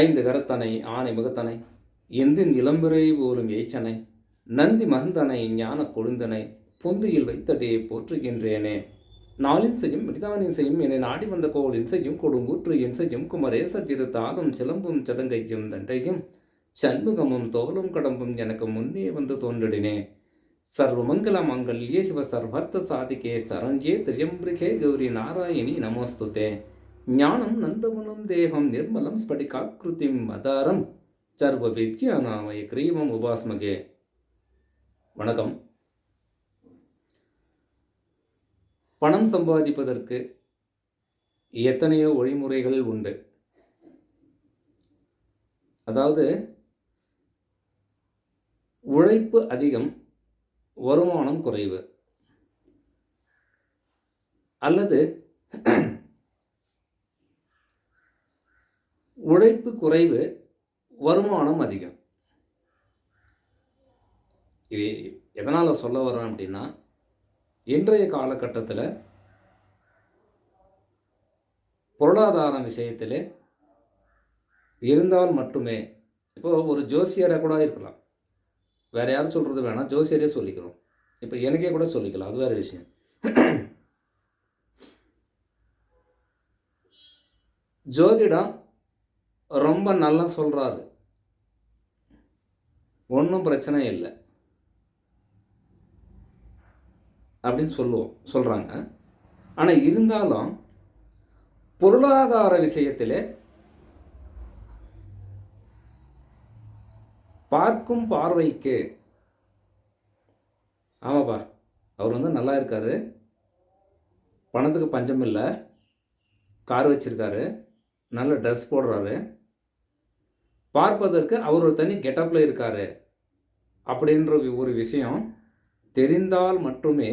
ஐந்து கரத்தனை ஆனை முகத்தனை எந்தின் இளம்பிறை போலும் ஏச்சனை நந்தி மகந்தனை ஞான கொழுந்தனை பொந்தியில் வைத்தடியை போற்றுகின்றேனே. நாளின் செய்யும் மிடிதானின் செய்யும் என்னை நாடி வந்த கோளின் செய்யும் கொடுங்கூற்று என் செய்யும் குமரேச திரு தாகம் சிலம்பும் சதங்கையும் தண்டையும் சண்முகமும் தோலும் கடம்பும் எனக்கு முன்னே வந்து தோன்றினே சர்வமங்கல மங்கல்யே சிவ சர்வத்த சாதிகே சரண்யே திரியம்பிரிகே கௌரி நாராயணி நமோஸ்துதே. ஞானம் நந்தவனம் தேகம் நிர்மலம் ஸ்படிகாக்கிருதிம் மதாரம் சர்வ வித்யாநாமய கிரீமம் உபாஸ்மகே. வணக்கம். பணம் சம்பாதிப்பதற்கு எத்தனையோ வழிமுறைகள் உண்டு. அதாவது உழைப்பு அதிகம் வருமானம் குறைவு. அல்லது உழைப்பு குறைவு வருமானம் அதிகம். இது எதனால் சொல்ல வரேன் அப்படின்னா இன்றைய காலகட்டத்தில் பொருளாதார விஷயத்தில் இருந்தால் மட்டுமே இப்போ ஒரு ஜோசியரை கூட இருக்கலாம். வேறு யாரும் சொல்கிறது வேணாம் ஜோசியரே சொல்லிக்கிறோம். இப்போ எனக்கே கூட சொல்லிக்கலாம் அது வேறு விஷயம். ஜோதிடம் ரொம்ப நல்லா சொல்கிறாரு ஒன்றும் பிரச்சனை இல்லை. அப்படின்னு சொல்லுவோம் சொல்கிறாங்க ஆனால் இருந்தாலும் பொருளாதார விஷயத்தில் பார்க்கும் பார்வைக்கு ஆமாப்பா அவர் வந்து நல்லா இருக்காரு. பணத்துக்கு பஞ்சம் இல்லை. கார் வச்சுருக்காரு. நல்ல ட்ரெஸ் போடுறாரு. பார்ப்பதற்கு அவர் ஒரு தனி கெட்டப்பில் இருக்கார். அப்படின்ற ஒரு விஷயம் தெரிந்தால் மட்டுமே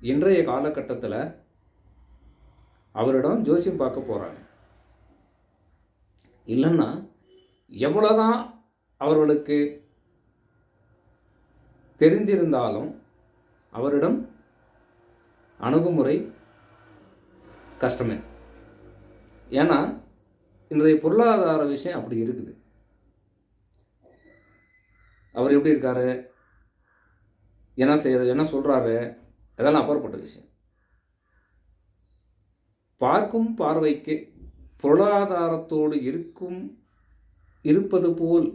இன்றைய காலகட்டத்தில் அவரிடம் ஜோசியம் பார்க்க போகிறாங்க இல்லைன்னா எவ்வளோதான் அவர்களுக்கு தெரிந்திருந்தாலும் அவரிடம் அணுகுமுறை கஷ்டமே. ஏன்னா இன்றைய பொருளாதார விஷயம் அப்படி இருக்குது. அவர் எப்படி இருக்காரு? என்ன செய்யறது என்ன சொல்கிறாரு அதெல்லாம் அப்பாற்பட்ட விஷயம். பார்க்கும் பார்வைக்கு பொருளாதாரத்தோடு இருக்கும் இருப்பது போல்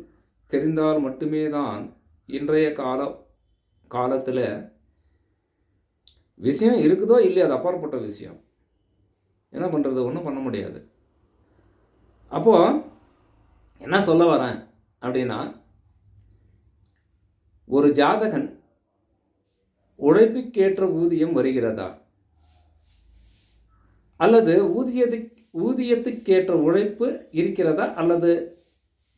தெரிந்தால் மட்டுமே தான் இன்றைய கால காலத்தில் விஷயம் இருக்குதோ இல்லையோ அது அப்பாற்பட்ட விஷயம். என்ன பண்ணுறது ஒன்றும் பண்ண முடியாது. அப்போது என்ன சொல்ல வரேன் அப்படின்னா ஒரு ஜாதகன் உழைப்புக்கேற்ற ஊதியம் வருகிறதா? அல்லது ஊதியது ஊதியத்துக்கேற்ற உழைப்பு இருக்கிறதா? அல்லது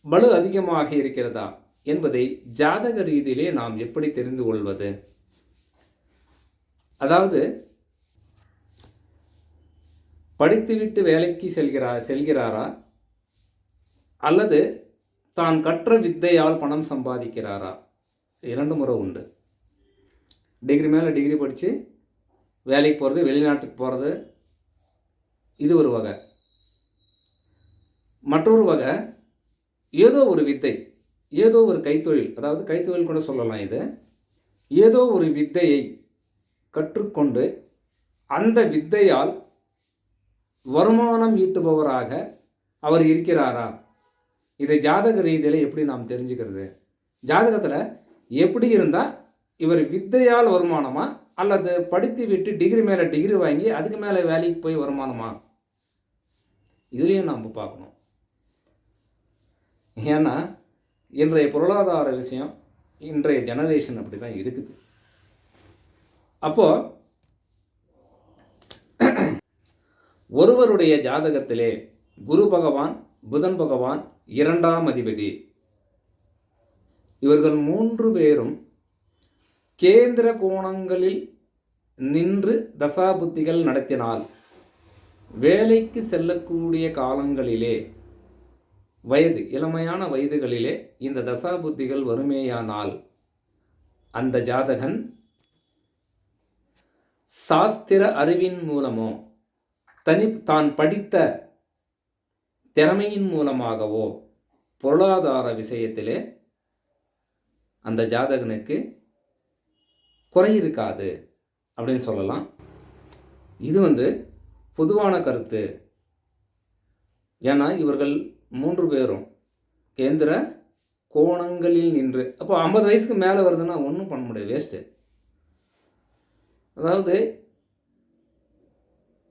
பலு அதிகமாக இருக்கிறதா? என்பதை ஜாதக ரீதியிலே நாம் எப்படி தெரிந்து கொள்வது? அதாவது படித்துவிட்டு வேலைக்கு செல்கிறா செல்கிறாரா? அல்லது தான் கற்ற வித்தையால் பணம் சம்பாதிக்கிறாரா? இரண்டு முறை உண்டு. டிகிரி மேலே டிகிரி படித்து வேலைக்கு போகிறது வெளிநாட்டுக்கு போகிறது இது ஒரு வகை. மற்றொரு வகை ஏதோ ஒரு வித்தை ஏதோ ஒரு கைத்தொழில் அதாவது கைத்தொழில் கூட சொல்லலாம் இது. ஏதோ ஒரு வித்தையை கற்றுக்கொண்டு அந்த வித்தையால் வருமானம் ஈட்டுபவராக அவர் இருக்கிறாரா? இதை ஜாதக ரீதியில் எப்படி நாம் தெரிஞ்சுக்கிறது? ஜாதகத்தில் எப்படி இருந்தால் இவர் வித்தையால் வருமானமா? அல்லது படித்து விட்டு டிகிரி மேலே டிகிரி வாங்கி அதுக்கு மேலே வேலைக்கு போய் வருமானமா? இதுலேயும் நாம் பார்க்கணும். ஏன்னா இன்றைய பொருளாதார விஷயம் இன்றைய ஜெனரேஷன் அப்படி தான் இருக்குது. அப்போது ஒருவருடைய ஜாதகத்திலே குரு பகவான் புதன் பகவான் இரண்டாம் அதிபதி. இவர்கள் மூன்று பேரும் கேந்திர கோணங்களில் நின்று தசாபுத்திகள் நடத்தினால் வேலைக்கு செல்லக்கூடிய காலங்களிலே வயது இளமையான வயதுகளிலே இந்த தசாபுத்திகள் வறுமையானால் அந்த ஜாதகன் சாஸ்திர அறிவின் மூலமோ தனி தான் படித்த திறமையின் மூலமாகவோ பொருளாதார விஷயத்திலே அந்த ஜாதகனுக்கு குறை இருக்காது அப்படின்னு சொல்லலாம். இது வந்து பொதுவான கருத்து. ஏன்னா இவர்கள் மூன்று பேரும் கேந்திர கோணங்களில் நின்று அப்போ ஐம்பது வயசுக்கு மேலே வருதுன்னா ஒன்றும் பண்ண முடியாது வேஸ்ட்டு அதாவது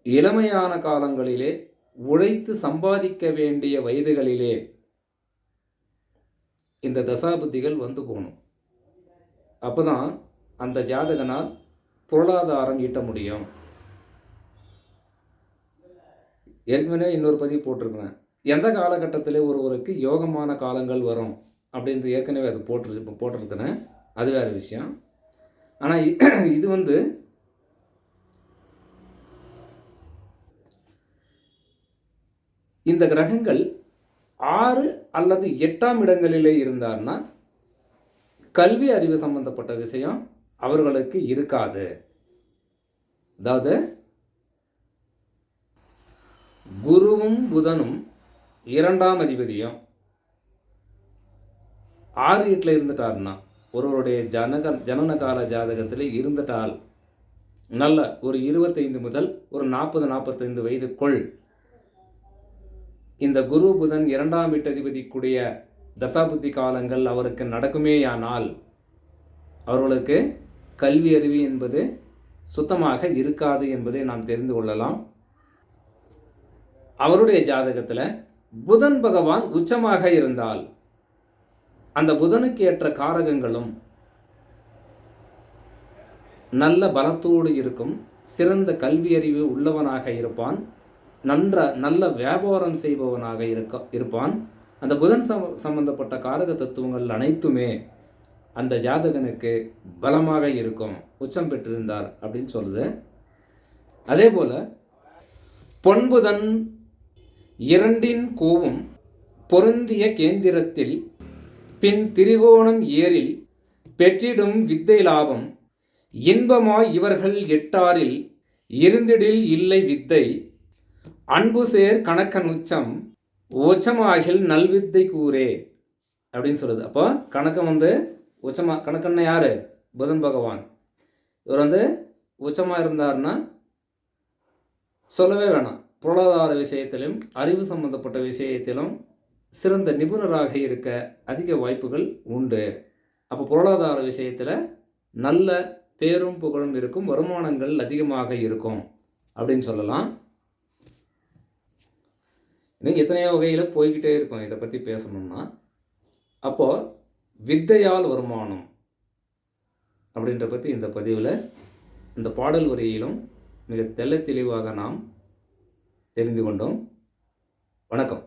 இளமையான காலங்களிலே உழைத்து சம்பாதிக்க வேண்டிய வயதுகளிலே இந்த தசாபுத்திகள் வந்து போகணும். அப்போ தான் அந்த ஜாதகனால் பொருளாதாரம் ஈட்ட முடியும். ஏற்கனவே இன்னொரு பதிவு போட்டிருக்கிறேன். எந்த காலகட்டத்தில் ஒருவருக்கு யோகமான காலங்கள் வரும் அப்படின்றது ஏற்கனவே அது போட்டு போட்டிருக்கிறேன். அது வேறு விஷயம். ஆனால் இது வந்து இந்த கிரகங்கள் ஆறு அல்லது எட்டாம் இடங்களிலே இருந்தார்னா கல்வி அறிவு சம்பந்தப்பட்ட விஷயம் அவர்களுக்கு இருக்காது. அதாவது குருவும் புதனும் இரண்டாம் அதிபதியும் ஆறு வீட்டில் இருந்துட்டாருன்னா ஒருவருடைய ஜனக ஜனன கால ஜாதகத்தில் இருந்துட்டால் நல்ல ஒரு இருபத்தைந்து முதல் ஒரு நாற்பது நாற்பத்தைந்து வயதுக்குள் இந்த குரு புதன் இரண்டாம் வீட்டதிபதிக்குடைய தசாபுத்தி காலங்கள் அவருக்கு நடக்குமேயானால் அவர்களுக்கு கல்வி அறிவு என்பது சுத்தமாக இருக்காது என்பதை நாம் தெரிந்து கொள்ளலாம். அவருடைய ஜாதகத்தில் புதன் பகவான் உச்சமாக இருந்தால் அந்த புதனுக்கு ஏற்ற காரகங்களும் நல்ல பலத்தோடு இருக்கும். சிறந்த கல்வி அறிவு உள்ளவனாக இருப்பான். நன்ற நல்ல வியாபாரம் செய்பவனாக இருக்க இருப்பான். அந்த புதன் சம் சம்பந்தப்பட்ட காரக தத்துவங்கள் அனைத்துமே அந்த ஜாதகனுக்கு பலமாக இருக்கும் உச்சம் பெற்றிருந்தார் அப்படின்னு சொல்லுது. அதே போல் பொன்புதன் இரண்டின் கோவும் பொருந்திய கேந்திரத்தில் பின் திரிகோணம் ஏரில் பெற்றிடும் வித்தை லாபம் இன்பமாய் இவர்கள் எட்டாரில் இருந்திடில் இல்லை வித்தை அன்பு சேர் கணக்கன் உச்சம் உச்சமாகில் நல்வித்தை கூறே அப்படின்னு சொல்லுது அப்போ கணக்கம் வந்து உச்சமா கணக்கன்னா யார்? புதன் பகவான். இவர் வந்து உச்சமாக இருந்தார்னா சொல்லவே வேணாம். பொருளாதார விஷயத்திலும் அறிவு சம்பந்தப்பட்ட விஷயத்திலும் சிறந்த நிபுணராக இருக்க அதிக வாய்ப்புகள் உண்டு. அப்போ பொருளாதார விஷயத்தில் நல்ல பேரும் புகழும் இருக்கும் வருமானங்கள் அதிகமாக இருக்கும் அப்படின்னு சொல்லலாம். இன்னும் எத்தனையோ வகையில் போய்கிட்டே இருக்கும் இதை பற்றி பேசணும்னா. அப்போது வித்தையால் வருமானம் அப்படின்ற பற்றி இந்த பதிவில் இந்த பாடல் வரியிலும் மிக தெல்ல தெளிவாக நாம் தெரிந்து கொண்டோம். வணக்கம்.